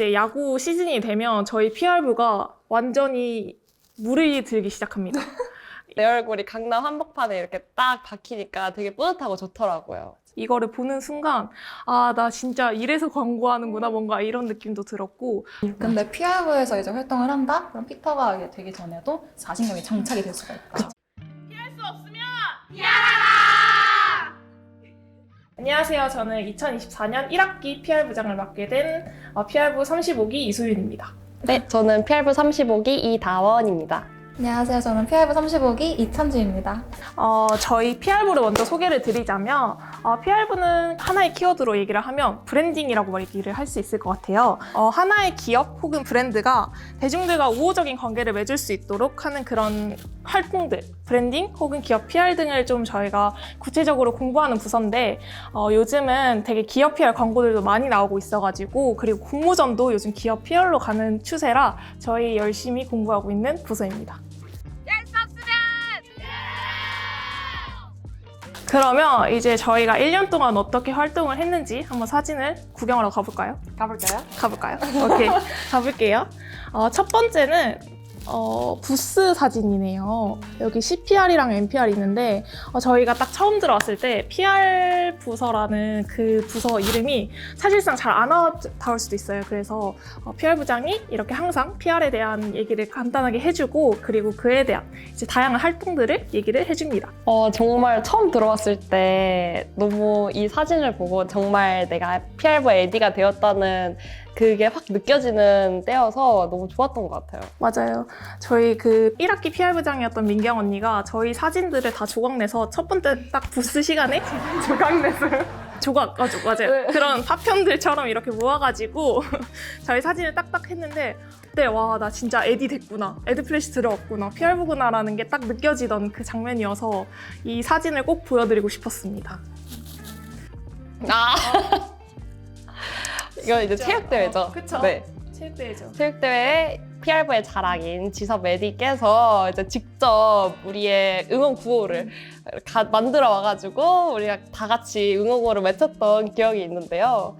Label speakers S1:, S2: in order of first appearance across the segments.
S1: 이제 야구 시즌이 되면 저희 PR부가 완전히 물이 들기 시작합니다.
S2: 내 얼굴이 강남 한복판에 이렇게 딱 박히니까 되게 뿌듯하고 좋더라고요.
S1: 이거를 보는 순간 아 나 진짜 이래서 광고하는구나 뭔가 이런 느낌도 들었고
S3: 근데 PR부에서 이제 활동을 한다? 그럼 피터가 되기 전에도 자신감이 장착이 될 수가 있다.
S1: 안녕하세요. 저는 2024년 1학기 PR부장을 맡게 된 어, PR부 35기 이소윤입니다.
S2: 네, 저는 PR부 35기 이다원입니다.
S3: 안녕하세요. 저는 PR부 35기 이찬주입니다.
S1: 어, 저희 PR부를 먼저 소개를 드리자면 어, PR부는 하나의 키워드로 얘기를 하면 브랜딩이라고 얘기를 할 수 있을 것 같아요. 어, 하나의 기업 혹은 브랜드가 대중들과 우호적인 관계를 맺을 수 있도록 하는 그런 활동들, 브랜딩 혹은 기업 PR 등을 좀 저희가 구체적으로 공부하는 부서인데 어, 요즘은 되게 기업 PR 광고들도 많이 나오고 있어가지고 그리고 공모전도 요즘 기업 PR로 가는 추세라 저희 열심히 공부하고 있는 부서입니다. 그러면 이제 저희가 1년 동안 어떻게 활동을 했는지 한번 사진을 구경하러 가볼까요?
S2: 가볼까요?
S1: 가볼까요? 오케이, 가볼게요. 어, 첫 번째는 어, 부스 사진이네요. 여기 CPR이랑 NPR 있는데 어, 저희가 딱 처음 들어왔을 때 PR 부서라는 그 부서 이름이 사실상 잘안 와닿을 수도 있어요. 그래서 어, PR 부장이 이렇게 항상 PR에 대한 얘기를 간단하게 해주고 그리고 그에 대한 이제 다양한 활동들을 얘기를 해줍니다.
S2: 어, 정말 처음 들어왔을 때 너무 이 사진을 보고 정말 내가 PR부 AD가 되었다는 그게 확 느껴지는 때여서 너무 좋았던 것 같아요.
S1: 맞아요. 저희 그 1학기 PR 부장이었던 민경 언니가 저희 사진들을 다 조각내서 첫 번째 딱 부스 시간에 조각냈어요. 조각, 맞아, 맞아요.
S2: 네.
S1: 그런 파편들처럼 이렇게 모아가지고 저희 사진을 딱딱 했는데 그때 와, 나 진짜 에디 됐구나. 에드 플래시 들어왔구나. PR부구나라는 게 딱 느껴지던 그 장면이어서 이 사진을 꼭 보여드리고 싶었습니다.
S2: 아! 이건 이제 체육대회죠.
S1: 그쵸.
S2: 네.
S1: 체육대회죠.
S2: 체육대회 PR부의 자랑인 지섭 에디께서 이제 직접 우리의 응원 구호를 가- 만들어 와가지고 우리가 다 같이 응원 구호를 외쳤던 기억이 있는데요.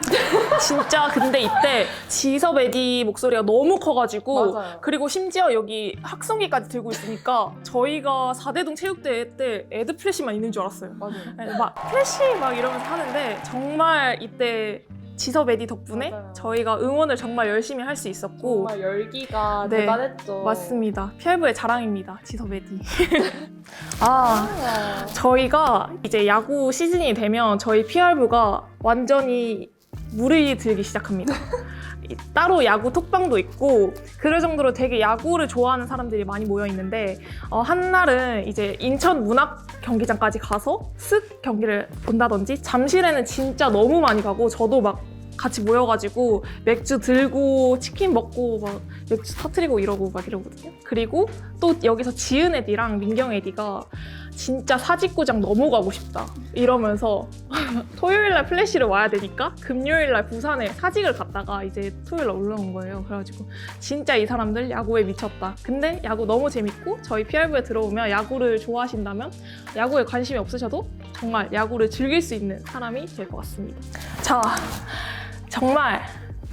S1: 진짜 근데 이때 지섭 에디 목소리가 너무 커가지고
S2: 맞아요.
S1: 그리고 심지어 여기 학성기까지 들고 있으니까 저희가 4대동 체육대회 때 에드 플래시만 있는 줄 알았어요.
S2: 맞아요.
S1: 네, 막 플래시 막 이러면서 하는데 정말 이때 지섭 에디 덕분에
S2: 맞아요.
S1: 저희가 응원을 정말 열심히 할 수 있었고
S2: 열기가
S1: 네,
S2: 대단했죠.
S1: 맞습니다. PR부의 자랑입니다. 지섭 에디. 아 저희가 이제 야구 시즌이 되면 저희 PR부가 완전히 물이 들기 시작합니다. 이- 따로 야구 톡방도 있고 그럴 정도로 되게 야구를 좋아하는 사람들이 많이 모여 있는데 어, 한날은 이제 인천 문학 경기장까지 가서 쓱 경기를 본다든지 잠실에는 진짜 너무 많이 가고 저도 막 같이 모여가지고 맥주 들고 치킨 먹고 막 맥주 터트리고 이러고 막 이러거든요. 그리고 또 여기서 지은 애디랑 민경 애디가 진짜 사직구장 너무 가고 싶다 이러면서 토요일날 플래시를 와야 되니까 금요일날 부산에 사직을 갔다가 이제 토요일날 올라온 거예요. 그래가지고 진짜 이 사람들 야구에 미쳤다. 근데 야구 너무 재밌고 저희 PR부에 들어오면 야구를 좋아하신다면 야구에 관심이 없으셔도 정말 야구를 즐길 수 있는 사람이 될 것 같습니다. 자, 정말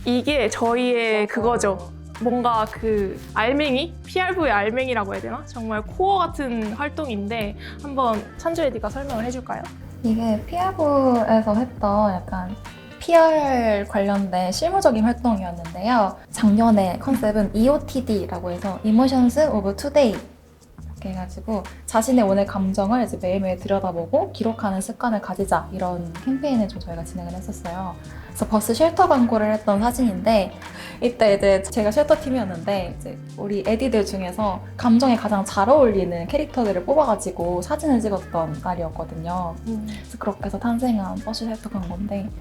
S1: 이게 저희의 그거죠. 뭔가 그 알맹이? PR부의 알맹이라고 해야 되나? 정말 코어 같은 활동인데 한번 찬주 에디가 설명을 해줄까요?
S3: 이게 PR부에서 했던 약간 PR 관련된 실무적인 활동이었는데요. 작년에 컨셉은 EOTD라고 해서 Emotions of Today 이렇게 해가지고 자신의 오늘 감정을 이제 매일매일 들여다보고 기록하는 습관을 가지자 이런 캠페인을 좀 저희가 진행을 했었어요. 그래서 버스 쉘터 광고를 했던 사진인데 이때 이제 제가 쉘터 팀이었는데 이제 우리 에디들 중에서 감정에 가장 잘 어울리는 캐릭터들을 뽑아가지고 사진을 찍었던 날이었거든요. 그래서 그렇게 해서 탄생한 버스 쉘터 광고인데 음,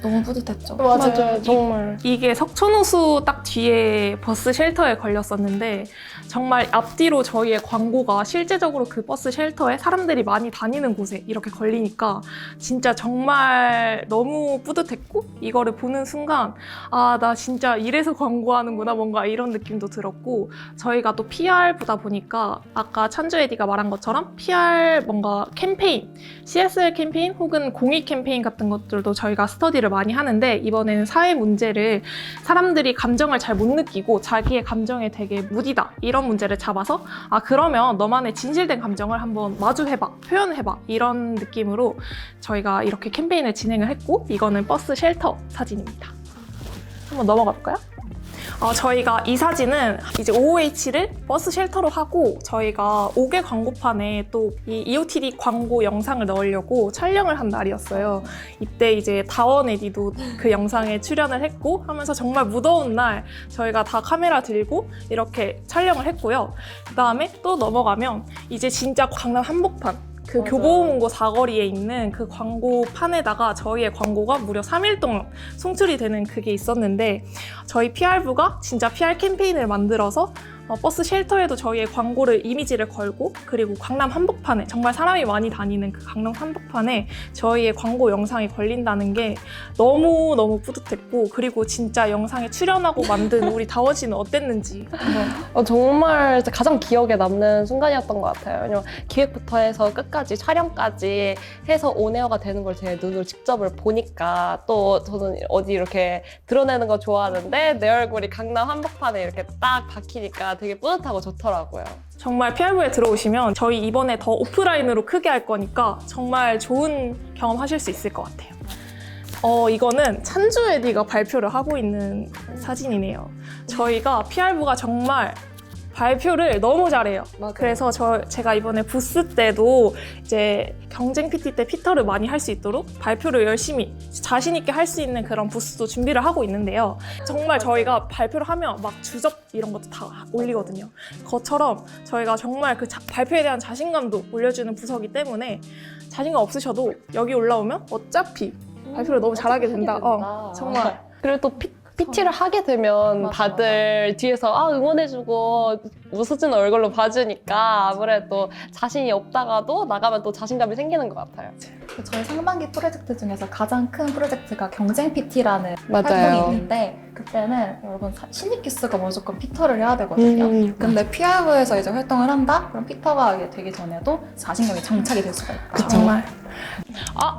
S3: 너무 뿌듯했죠.
S2: 맞아요. 정말.
S1: 이게 석촌호수 딱 뒤에 버스 쉘터에 걸렸었는데 정말 앞뒤로 저희의 광고가 실제적으로 그 버스 쉘터에 사람들이 많이 다니는 곳에 이렇게 걸리니까 진짜 정말 너무 뿌듯했고 이거를 보는 순간 아 나 진짜 이래서 광고하는구나 뭔가 이런 느낌도 들었고 저희가 또 PR보다 보니까 아까 찬주 에디가 말한 것처럼 PR 뭔가 캠페인 CSR 캠페인 혹은 공익 캠페인 같은 것들도 저희가 스타 스터디를 많이 하는데 이번에는 사회 문제를 사람들이 감정을 잘 못 느끼고 자기의 감정에 되게 무디다 이런 문제를 잡아서 아 그러면 너만의 진실된 감정을 한번 마주해봐 표현해봐 이런 느낌으로 저희가 이렇게 캠페인을 진행을 했고 이거는 버스 쉘터 사진입니다. 한번 넘어가 볼까요? 어, 저희가 이 사진은 이제 OOH를 버스 쉘터로 하고 저희가 5개 광고판에 또 이 EOTD 광고 영상을 넣으려고 촬영을 한 날이었어요. 이때 이제 다원 에디도 그 영상에 출연을 했고 하면서 정말 무더운 날 저희가 다 카메라 들고 이렇게 촬영을 했고요. 그 다음에 또 넘어가면 이제 진짜 강남 한복판 그
S2: 맞아요.
S1: 교보문고 사거리에 있는 그 광고판에다가 저희의 광고가 무려 3일 동안 송출이 되는 그게 있었는데 저희 PR부가 진짜 PR 캠페인을 만들어서 어, 버스 쉘터에도 저희의 광고를 이미지를 걸고 그리고 강남 한복판에 정말 사람이 많이 다니는 그 강남 한복판에 저희의 광고 영상이 걸린다는 게 너무 너무 뿌듯했고 그리고 진짜 영상에 출연하고 만든 우리 다원 씨는 어땠는지
S2: 어, 정말 가장 기억에 남는 순간이었던 것 같아요. 왜냐면 기획부터 해서 끝까지 촬영까지 해서 온에어가 되는 걸 제 눈으로 직접을 보니까 또 저는 어디 이렇게 드러내는 거 좋아하는데 내 얼굴이 강남 한복판에 이렇게 딱 박히 되게 뿌듯하고 좋더라고요.
S1: 정말 PR부에 들어오시면 저희 이번에 더 오프라인으로 크게 할 거니까 정말 좋은 경험 하실 수 있을 것 같아요. 어, 이거는 찬주 에디가 발표를 하고 있는 사진이네요. 저희가 PR부가 정말 발표를 너무 잘해요. 그래서 저 제가 이번에 부스 때도 이제 경쟁 PT 때 피터를 많이 할 수 있도록 발표를 열심히 자신 있게 할 수 있는 그런 부스도 준비를 하고 있는데요. 정말 저희가 발표를 하면 막 주접 이런 것도 다 올리거든요. 그것처럼 저희가 정말 그 자- 발표에 대한 자신감도 올려주는 부서기 때문에 자신감 없으셔도 여기 올라오면 어차피 발표를 너무 잘하게 된다. 어, 정말
S2: 그리고 또 피, PT를 하게 되면
S3: 맞아,
S2: 다들 뒤에서 아 응원해주고 웃어주는 얼굴로 봐주니까 아무래도 자신이 없다가도 나가면 또 자신감이 생기는 것 같아요.
S3: 저희 상반기 프로젝트 중에서 가장 큰 프로젝트가 경쟁 PT라는 활동이 있는데 그때는 여러분 사- 신입 기수가 무조건 피터를 해야 되거든요.
S2: 음,
S3: 근데 PR부에서 이제 활동을 한다? 그럼 피터가 이게 되기 전에도 자신감이 장착이 될 수가 있다.
S1: 정말 아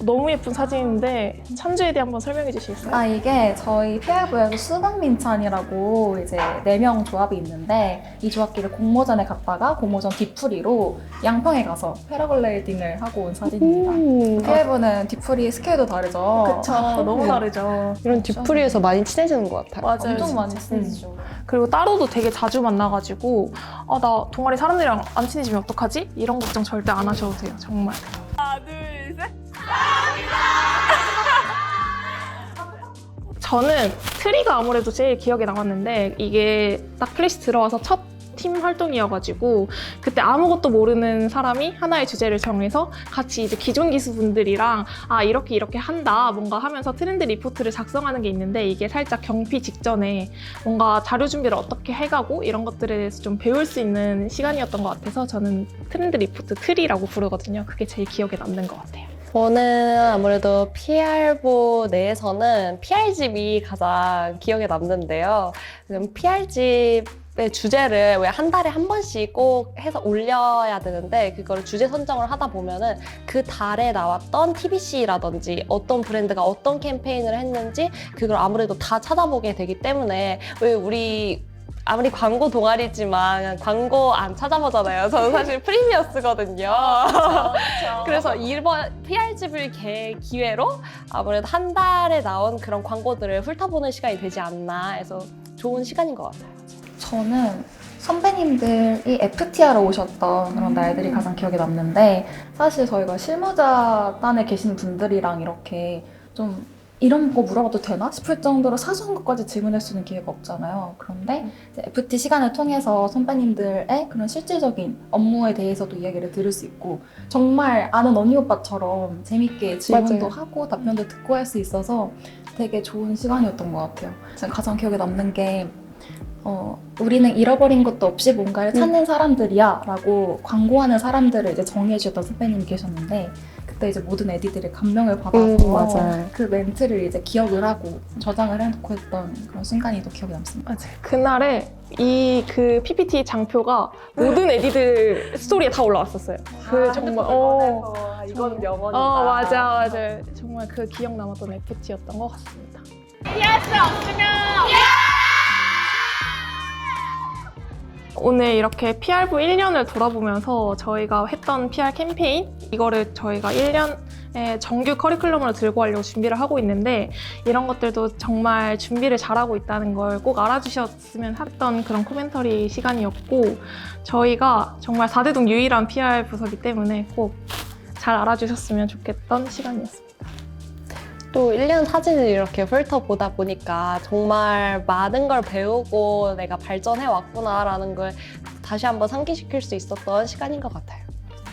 S1: 너무 예쁜 사진인데 참주에 대해 한번 설명해 주시겠어요?
S3: 아 이게 저희 PR부에서 수강민찬이라고 이제 네 명 조합이 있는데 이 조합끼리 공모전에 갔다가 공모전 뒤풀이로 양평에 가서 패러글라이딩을 하고 온 사진 입니다.
S2: 음,
S3: PR부는 뒤풀이 스케일도 다르죠.
S1: 그쵸 너무 다르죠.
S2: 이런 뒤풀이에서 많이 친해지는 것 같아요.
S1: 맞아요.
S3: 엄청 많이. 친해지죠.
S1: 그리고 따로도 되게 자주 만나가지고 아 나 동아리 사람들이랑 안 친해지면 어떡하지? 이런 걱정 절대 안 하셔도 돼요 정말 하나 둘 셋 저는 트리가 아무래도 제일 기억에 남았는데 이게 딱 클래시 들어와서 첫 팀 활동이어가지고 그때 아무것도 모르는 사람이 하나의 주제를 정해서 같이 이제 기존 기수분들이랑 아 이렇게 이렇게 한다 뭔가 하면서 트렌드 리포트를 작성하는 게 있는데 이게 살짝 경피 직전에 뭔가 자료 준비를 어떻게 해가고 이런 것들에 대해서 좀 배울 수 있는 시간이었던 것 같아서 저는 트렌드 리포트 트리라고 부르거든요. 그게 제일 기억에 남는 것 같아요.
S2: 저는 아무래도 PR부 내에서는 PR집이 가장 기억에 남는데요. PR집 의 주제를 왜 한 달에 한 번씩 꼭 해서 올려야 되는데 그거를 주제 선정을 하다 보면은 그 달에 나왔던 TBC라든지 어떤 브랜드가 어떤 캠페인을 했는지 그걸 아무래도 다 찾아보게 되기 때문에 왜 우리 아무리 광고 동아리지만 광고 안 찾아보잖아요. 저는 사실 프리미어 쓰거든요. 그래서 이번 PR집을 개 기회로 아무래도 한 달에 나온 그런 광고들을 훑어보는 시간이 되지 않나 해서 좋은 시간인 것 같아요.
S3: 저는 선배님들이 FT하러 오셨던 그런 날들이 가장 기억에 남는데 사실 저희가 실무자단에 계신 분들이랑 이렇게 좀 이런 거 물어봐도 되나 싶을 정도로 사소한 것까지 질문할 수 있는 기회가 없잖아요. 그런데 이제 FT 시간을 통해서 선배님들의 그런 실질적인 업무에 대해서도 이야기를 들을 수 있고 정말 아는 언니 오빠처럼 재밌게 질문도
S2: 맞아요.
S3: 하고 답변도 듣고 할 수 있어서 되게 좋은 시간이었던 것 같아요. 제가 가장 기억에 남는 게 어, 우리는 잃어버린 것도 없이 뭔가를 찾는 사람들이야 라고 광고하는 사람들을 이제 정의해 주셨던 선배님이 계셨는데 그때 이제 모든 에디들의 감명을 받아서
S2: 음.
S3: 그 멘트를 이제 기억을 하고 저장을 해놓고 했던 그런 순간이 또 기억에 남습니다.
S1: 맞아요. 그날에 이 그 PPT 장표가 모든 에디들 스토리에 다 올라왔었어요. 그 정말 어,
S2: 아, 이건 명언이다.
S1: 어 맞아 맞아 정말 그 기억 남았던 FT였던 것 같습니다. 오늘 이렇게 PR부 1년을 돌아보면서 저희가 했던 PR 캠페인 이거를 저희가 1년의 정규 커리큘럼으로 들고 가려고 준비를 하고 있는데 이런 것들도 정말 준비를 잘하고 있다는 걸 꼭 알아주셨으면 했던 그런 코멘터리 시간이었고 저희가 정말 4대동 유일한 PR 부서기 때문에 꼭 잘 알아주셨으면 좋겠던 시간이었습니다.
S2: 또 1년 사진을 이렇게 훑어보다 보니까 정말 많은 걸 배우고 내가 발전해 왔구나라는 걸 다시 한번 상기시킬 수 있었던 시간인 것 같아요.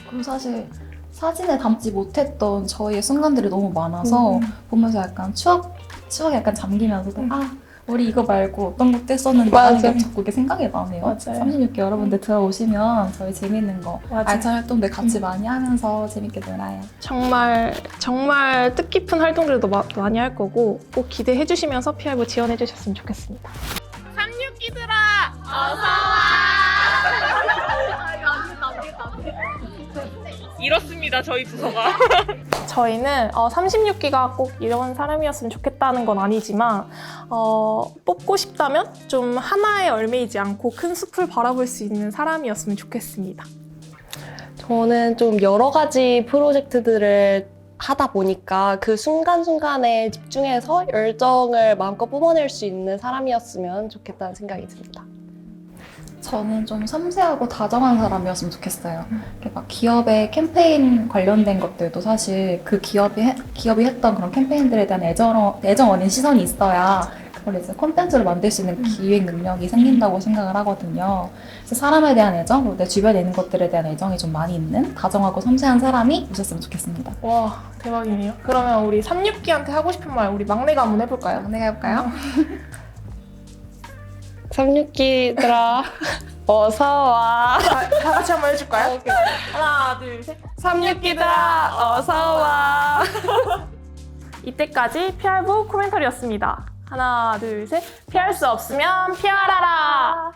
S3: 그럼 사실 사진에 담지 못했던 저희의 순간들이 너무 많아서
S1: 음.
S3: 보면서 약간 추억, 추억에 약간 잠기면서도
S1: 음.
S3: 아 우리 이거 말고 어떤 것도 했었는데
S2: 맞아.
S3: 하는 게 자꾸 이게 생각이 나네요.
S1: 맞아요.
S3: 36개 여러분들 들어오시면 저희 재밌는 거
S1: 맞아요.
S3: 알찬 활동들 같이
S1: 음.
S3: 많이 하면서 재밌게 놀아요.
S1: 정말 정말 뜻깊은 활동들도 마- 많이 할 거고 꼭 기대해 주시면서 PR부 지원해 주셨으면 좋겠습니다. 이렇습니다 저희 부서가 저희는 어, 36기가 꼭 이런 사람이었으면 좋겠다는 건 아니지만 어, 뽑고 싶다면 좀 하나에 얽매이지 않고 큰 숲을 바라볼 수 있는 사람이었으면 좋겠습니다
S2: 저는 좀 여러 가지 프로젝트들을 하다 보니까 그 순간순간에 집중해서 열정을 마음껏 뿜어낼 수 있는 사람이었으면 좋겠다는 생각이 듭니다.
S3: 저는 좀 섬세하고 다정한 사람이었으면 좋겠어요. 이렇게 막 기업의 캠페인 관련된 것들도 사실 그 기업이 해- 기업이 했던 그런 캠페인들에 대한 애정 애정 어린 시선이 있어야 그걸 이제 콘텐츠로 만들 수 있는 기획 능력이 생긴다고 생각을 하거든요. 그래서 사람에 대한 애정, 그리고 내 주변에 있는 것들에 대한 애정이 좀 많이 있는 다정하고 섬세한 사람이 오셨으면 좋겠습니다.
S1: 와 대박이네요 그러면 우리 36기한테 하고 싶은 말 우리 막내가 한번 해볼까요?
S3: 막내가 해볼까요?
S2: 36기들아 어서 와.
S1: 다, 다 같이 한번 해줄까요? 하나 둘셋
S2: 36기들아 어서 와.
S1: 이때까지 PR부 코멘터리였습니다. 하나, 둘, 셋. 피할 수 없으면 피하라라!